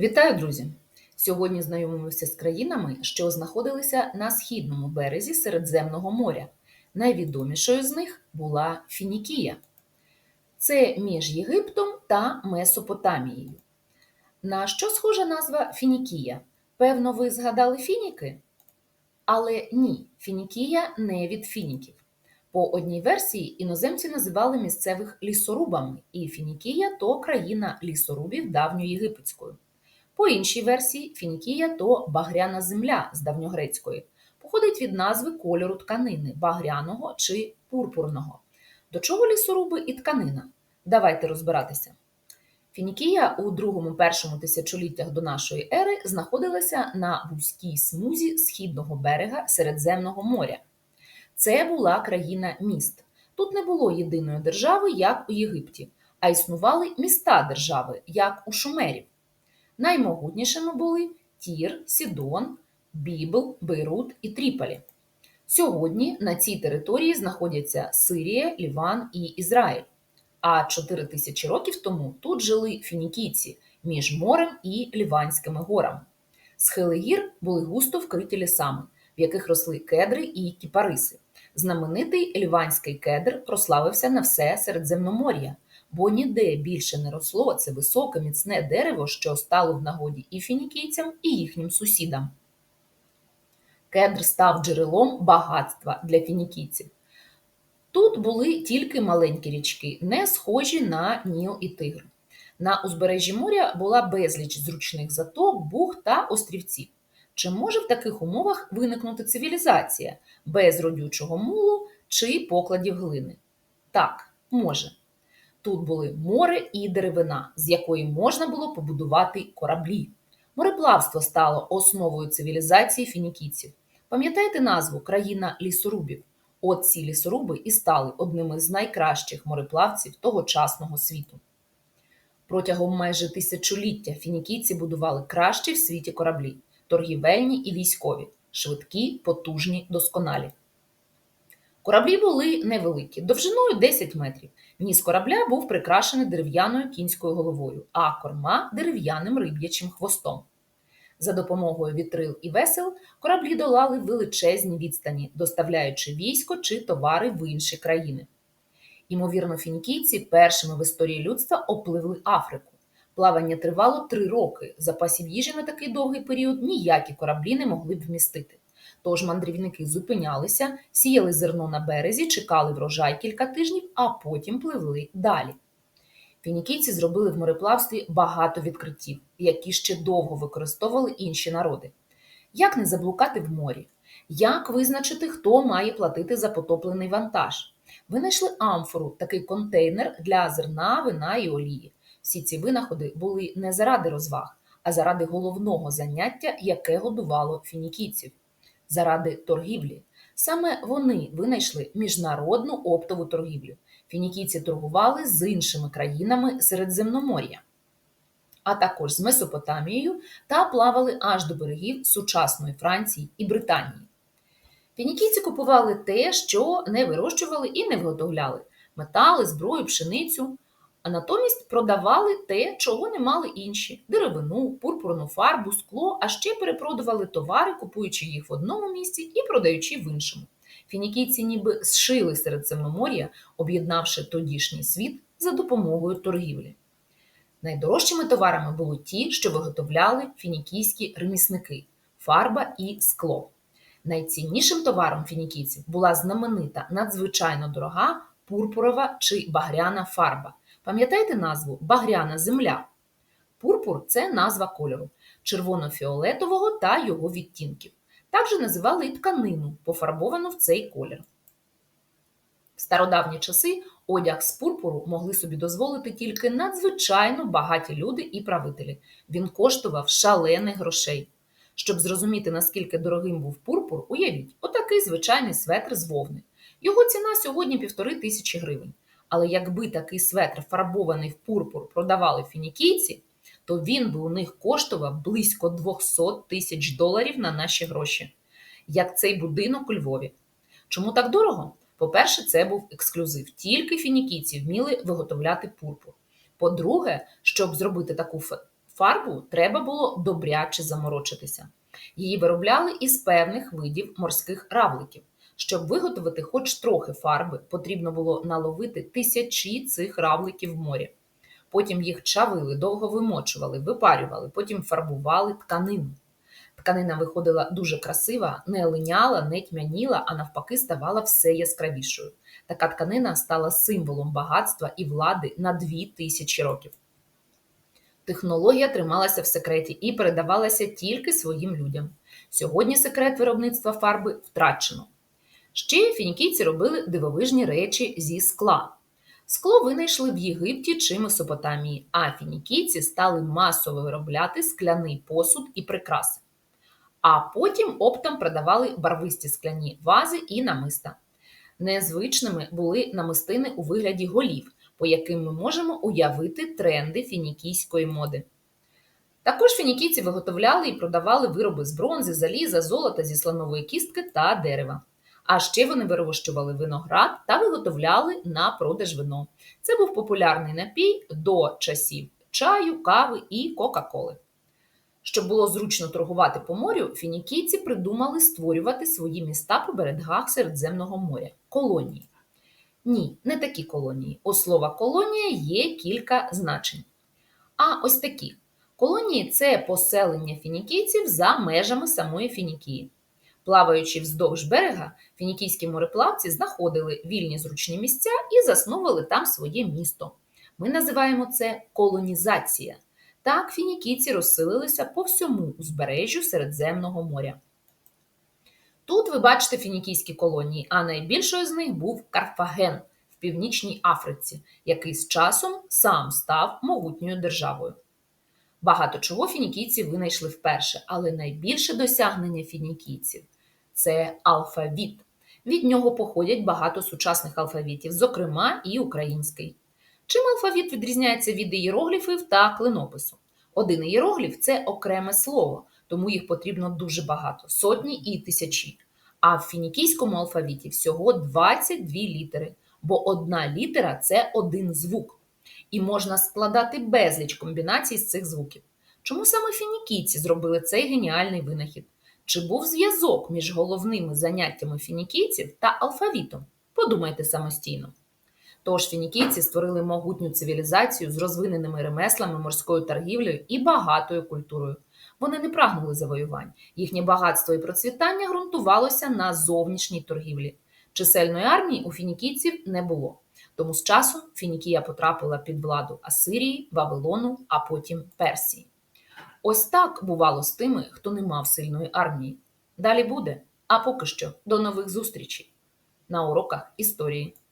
Вітаю, друзі! Сьогодні знайомимося з країнами, що знаходилися на східному березі Середземного моря. Найвідомішою з них була Фінікія. Це між Єгиптом та Месопотамією. На що схожа назва Фінікія? Певно, ви згадали фініки? Але ні, Фінікія не від фініків. По одній версії іноземці називали місцевих лісорубами, і Фінікія то країна лісорубів давньоєгипетської. По іншій версії, Фінікія то багряна земля з давньогрецької, походить від назви кольору тканини багряного чи пурпурного. До чого лісоруби і тканина? Давайте розбиратися. Фінікія у другому-першому тисячоліттях до нашої ери знаходилася на вузькій смузі східного берега Середземного моря. Це була країна міст. Тут не було єдиної держави, як у Єгипті, а існували міста держави, як у Шумерів. Наймогутнішими були Тір, Сідон, Бібл, Бейрут і Тріполі. Сьогодні на цій території знаходяться Сирія, Ліван і Ізраїль. А 4 тисячі років тому тут жили фінікійці між морем і Ліванськими горами. Схили гір були густо вкриті лісами, в яких росли кедри і кіпариси. Знаменитий ліванський кедр прославився на все Середземномор'я, бо ніде більше не росло це високе міцне дерево, що стало в нагоді і фінікійцям, і їхнім сусідам. Кедр став джерелом багатства для фінікійців. Тут були тільки маленькі річки, не схожі на Ніл і Тигр. На узбережжі моря була безліч зручних заток, бух та острівців. Чи може в таких умовах виникнути цивілізація без родючого мулу чи покладів глини? Так, може. Тут були море і деревина, з якої можна було побудувати кораблі. Мореплавство стало основою цивілізації фінікійців. Пам'ятаєте назву країна лісорубів? От ці лісоруби і стали одними з найкращих мореплавців тогочасного світу. Протягом майже тисячоліття фінікійці будували кращі в світі кораблі торгівельні і військові, швидкі, потужні, досконалі. Кораблі були невеликі, довжиною 10 метрів. Ніс корабля був прикрашений дерев'яною кінською головою, а корма дерев'яним риб'ячим хвостом. За допомогою вітрил і весел кораблі долали величезні відстані, доставляючи військо чи товари в інші країни. Імовірно, фінікійці першими в історії людства опливли Африку. Плавання тривало три роки. Запасів їжі на такий довгий період ніякі кораблі не могли б вмістити. Тож мандрівники зупинялися, сіяли зерно на березі, чекали врожай кілька тижнів, а потім пливли далі. Фінікійці зробили в мореплавстві багато відкриттів, які ще довго використовували інші народи. Як не заблукати в морі? Як визначити, хто має платити за потоплений вантаж? Винайшли амфору, такий контейнер для зерна, вина і олії. Всі ці винаходи були не заради розваг, а заради головного заняття, яке годувало фінікійців заради торгівлі. Саме вони винайшли міжнародну оптову торгівлю. Фінікійці торгували з іншими країнами Середземномор'я, а також з Месопотамією та плавали аж до берегів сучасної Франції і Британії. Фінікійці купували те, що не вирощували і не виготовляли метали, зброю, пшеницю а натомість продавали те, чого не мали інші: деревину, пурпурну фарбу, скло, а ще перепродували товари, купуючи їх в одному місці і продаючи в іншому. Фінікійці ніби зшили Середземномор'я, об'єднавши тодішній світ за допомогою торгівлі. Найдорожчими товарами були ті, що виготовляли фінікійські ремісники фарба і скло. Найціннішим товаром фінікійців була знаменита надзвичайно дорога пурпурова чи багряна фарба. Пам'ятаєте назву Багряна земля? Пурпур це назва кольору червоно-фіолетового та його відтінків. Також називали і тканину, пофарбовану в цей колір. В стародавні часи одяг з пурпуру могли собі дозволити тільки надзвичайно багаті люди і правителі. Він коштував шалених грошей. Щоб зрозуміти, наскільки дорогим був пурпур, уявіть, отакий звичайний светр з вовни. Його ціна сьогодні півтори тисячі гривень. Але якби такий светр, фарбований в пурпур, продавали фінікійці, то він би у них коштував близько 200 тисяч доларів на наші гроші, як цей будинок у Львові. Чому так дорого? По-перше, це був ексклюзив. Тільки фінікійці вміли виготовляти пурпур. По-друге, щоб зробити таку фарбу треба було добряче заморочитися. Її виробляли із певних видів морських равликів. Щоб виготовити хоч трохи фарби, потрібно було наловити тисячі цих равликів в морі. Потім їх чавили, довго вимочували, випарювали, потім фарбували тканину. Тканина виходила дуже красива, не линяла, не тьмяніла, а навпаки ставала все яскравішою. Така тканина стала символом багатства і влади на дві тисячі років. Технологія трималася в секреті і передавалася тільки своїм людям. Сьогодні секрет виробництва фарби втрачено. Ще фінікійці робили дивовижні речі зі скла. Скло винайшли в Єгипті чи Месопотамії, а фінікійці стали масово виробляти скляний посуд і прикраси. А потім оптом продавали барвисті скляні вази і намиста. Незвичними були намистини у вигляді голів, по яким ми можемо уявити тренди фінікійської моди. Також фінікійці виготовляли і продавали вироби з бронзи, заліза, золота зі слонової кістки та дерева. А ще вони вирощували виноград та виготовляли на продаж вино. Це був популярний напій до часів чаю, кави і Кока-Коли. Щоб було зручно торгувати по морю, фінікійці придумали створювати свої міста по берегах Середземного моря колонії. Ні, не такі колонії. У слова колонія є кілька значень. А ось такі. Колонії це поселення фінікійців за межами самої Фінікії. Плаваючи вздовж берега, фінікійські мореплавці знаходили вільні зручні місця і засновували там своє місто. Ми називаємо це колонізація. Так фінікійці розселилися по всьому узбережжю Середземного моря. Тут ви бачите фінікійські колонії, а найбільшою з них був Карфаген в Північній Африці, який з часом сам став могутньою державою. Багато чого фінікійці винайшли вперше, але найбільше досягнення фінікійців це алфавіт. Від нього походять багато сучасних алфавітів, зокрема і український. Чим алфавіт відрізняється від ієрогліфів та клинопису? Один ієрогліф це окреме слово, тому їх потрібно дуже багато сотні і тисячі. А в фінікійському алфавіті всього 22 літери, бо одна літера це один звук. І можна складати безліч комбінацій з цих звуків. Чому саме фінікійці зробили цей геніальний винахід? Чи був зв'язок між головними заняттями фінікійців та алфавітом? Подумайте самостійно. Тож фінікійці створили могутню цивілізацію з розвиненими ремеслами, морською торгівлею і багатою культурою. Вони не прагнули завоювань. Їхнє багатство і процвітання ґрунтувалося на зовнішній торгівлі. Чисельної армії у фінікійців не було. Тому з часом Фінікія потрапила під владу Асирії, Вавилону, а потім Персії. Ось так бувало з тими, хто не мав сильної армії. Далі буде. А поки що до нових зустрічей на уроках історії.